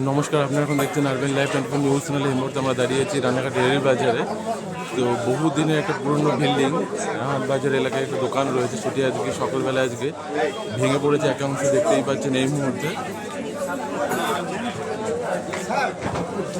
নমস্কার আপনারা এখন দেখছেন urban life twenty four news চ্যানেলে এই মুহূর্তে আমরা দাঁড়িয়েছি রানাঘাট রেল বাজারে। তো বহুদিনের একটা পুরনো বিল্ডিং রানাঘাট বাজার এলাকায় একটা দোকান রয়েছে, সেটি আজকে সকালবেলা আজকে ভেঙে পড়েছে, একাংশ দেখতেই পাচ্ছেন এই মুহূর্তে।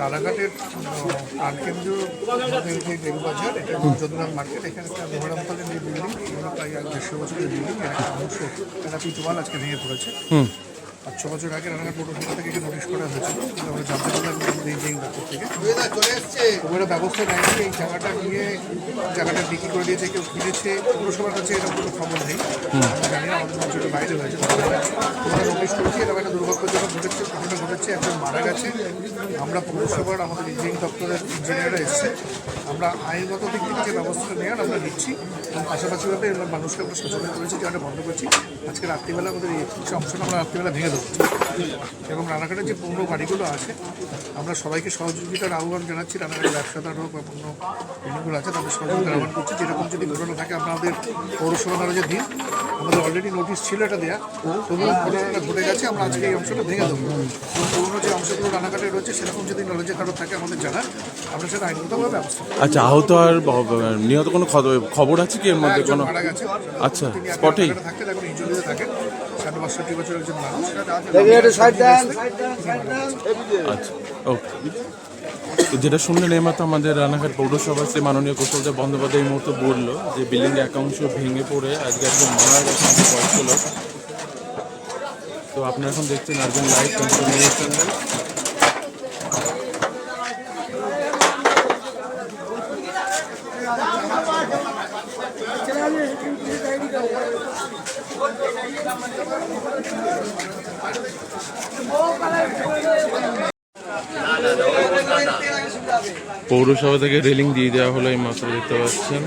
রানাঘাটের প্রাণকেন্দ্র যে রেলবাজার এটা যদুরাম মার্কেট। এখানে একটা মোহরামতলের যে বিল্ডিং প্রায় এক দেড়শো বছরের বিল্ডিং এর একটা অংশ একটা পিচওয়াল আজকে ভেঙে পড়েছে। পাঁচ ছ বছর আগে রানাঘাট পৌরসভা থেকে এটা নোটিশ করা হয়েছিল আমরা জানতে পারলাম ইঞ্জিনিয়ারিং দপ্তর থেকে ওরা ব্যবস্থা নেয়নি এই জায়গাটা নিয়ে জায়গাটা বিক্রি করে দিয়েছে কেউ কিনেছে। পৌরসভার কাছে এরকম কোনো খবর নেই। আমরা জানি না আমাদের বাইরে হয়েছে আমরা নোটিশ করেছি এরকম একটা দুর্ভাগ্যজনক ঘটেছে ঘটনা ঘটেছে একজন মারা গেছে। আমরা পৌরসভার আমাদের ইঞ্জিনিয়ারিং দপ্তরের ইঞ্জিনিয়াররা এসছে। আমরা আইনগত দিক থেকে ব্যবস্থা নেওয়ার আমরা নিচ্ছি। এবং পাশাপাশিভাবে এবার মানুষকে আমরা সচেতন করেছি জায়গাটা বন্ধ করছি। আজকে রাত্রিবেলা আমাদের এই অংশটা আমরা রাত্রিবেলা ভেঙে দেবো। এবং রানাঘাটের যে পৌর বাড়িগুলো আছে, আমরা সবাইকে সহযোগিতার আহ্বান জানাচ্ছি। রানাঘাটের ব্যবসাদার হোক বা পণ্য বিল্ডিংগুলো আছে, তাদের সহযোগিতার আহ্বান করছি। যেরকম যদি ঘটনা থাকে আপনাদের পৌরসভা দ্বারা যে দিন, আমাদের অলরেডি নোটিশ ছিল এটা দেওয়া তবুও ঘটনাটা ঘটে গেছে, আমরা আজকে এই অংশটা ভেঙে দেবো। এবং পুরোনো যে অংশগুলো রানাঘাটে রয়েছে সেরকম যদি নলেজে কারও থাকে আমাদের জানান আমরা সেটা আইনগতভাবে ব্যবস্থা আচ্ছা আহত আর নিহত কোনো খবর- আছে কি এর মধ্যে কোনো? মারা গেছে আচ্ছা স্পটেই? রানাঘাটে এখন ইঞ্জুরিতে থাকেন ষাট বাষট্টি বছরের একজন মানুষ। আচ্ছা ওকে। তো যেটা শুনলেন এইমাত্র আমাদের রানাঘাট পৌরসভার সে মাননীয় কৌশলদেব বন্দ্যোপাধ্যায় এই মুহূর্তে বলল যে বিল্ডিং একাংশ ভেঙে পড়ে আজকে একজন মারা গেছে তো আপনারা এখন দেখছেন আর্জেন লাইভ নিউজ চ্যানেল পৌরসভা থেকে রেলিং দিয়ে দেওয়া হলো, এই মাত্র দেখতে পাচ্ছেন।